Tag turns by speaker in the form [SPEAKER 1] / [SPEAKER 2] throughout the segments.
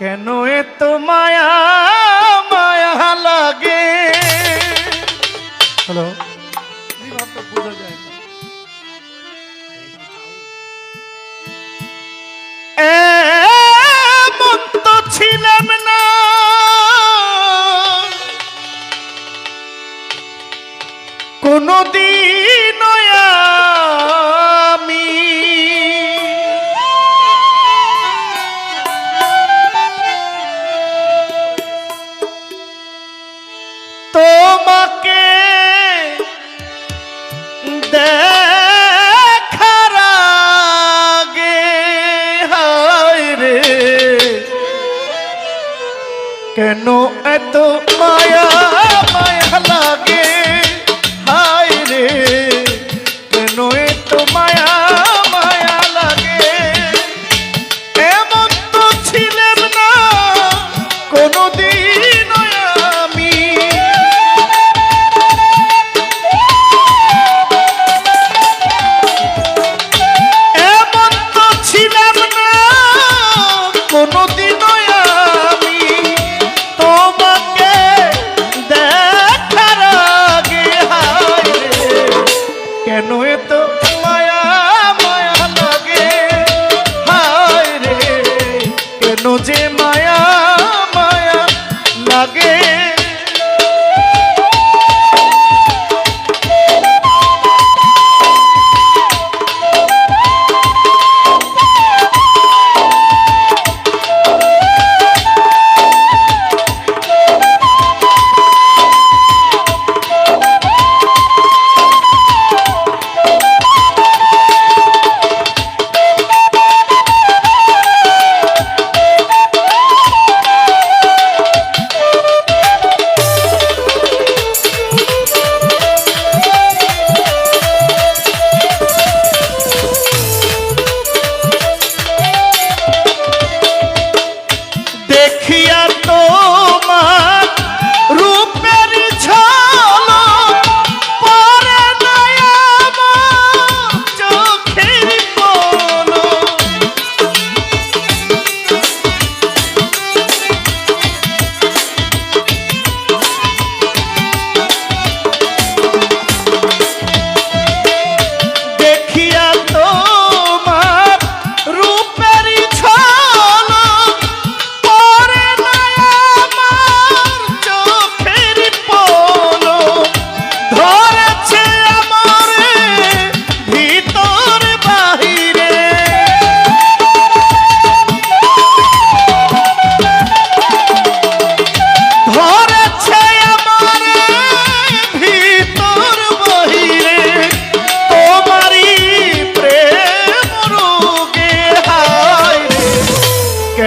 [SPEAKER 1] কেন এত মায়া মায়া লাগে? হ্যালো ছিলাম না। কোনদিন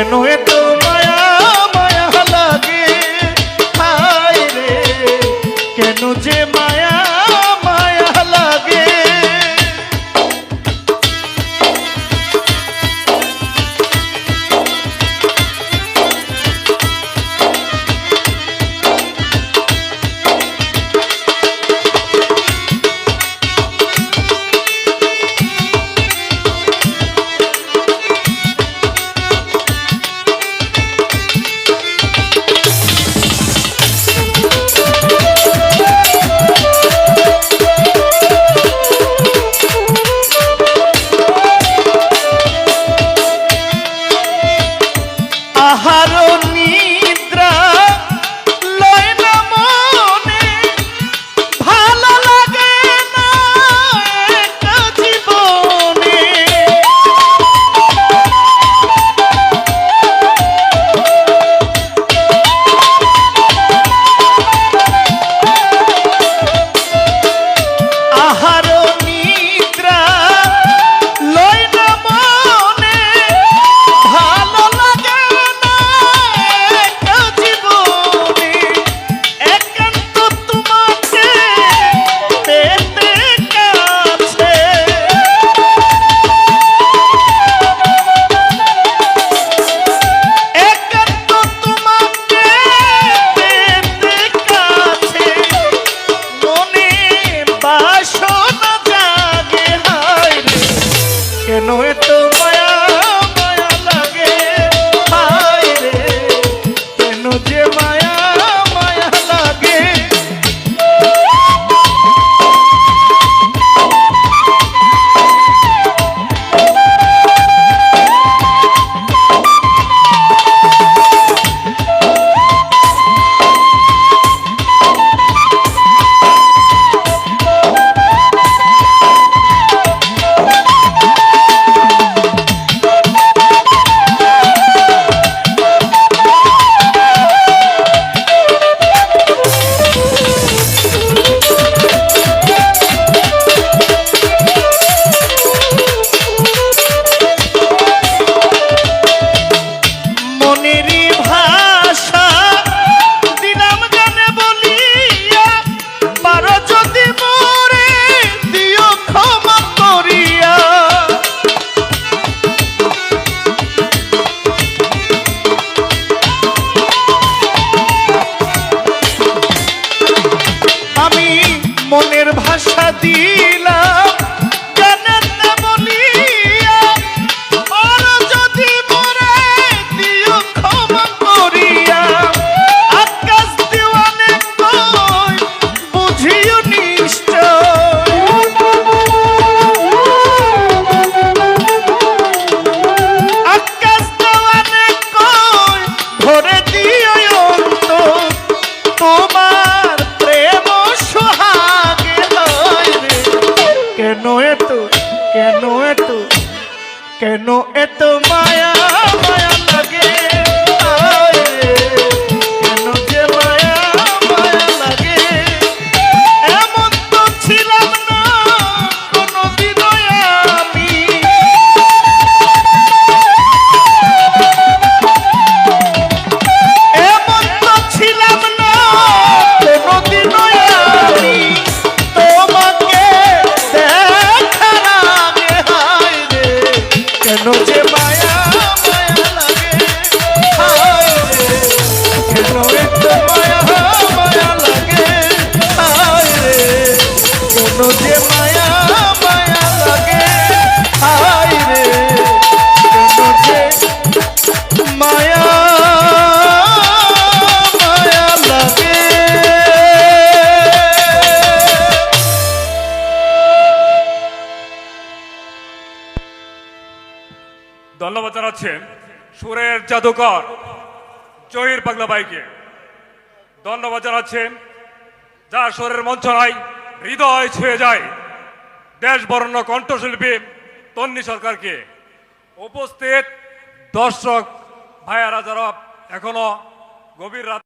[SPEAKER 1] no está. তাহারণ ভাই। কেন এত মায়া?
[SPEAKER 2] জানাচ্ছেন সুরের জাদুকর জহির পাগলা ভাইকে ধন্যবাদ জানাচ্ছেন যার সুরের মঞ্চনায় হৃদয় ছুঁয়ে যায় দেশ বরণ্য কণ্ঠশিল্পী তন্নি সরকারকে। উপস্থিত দর্শক ভাইয়ারা যারা এখনও গভীর রাত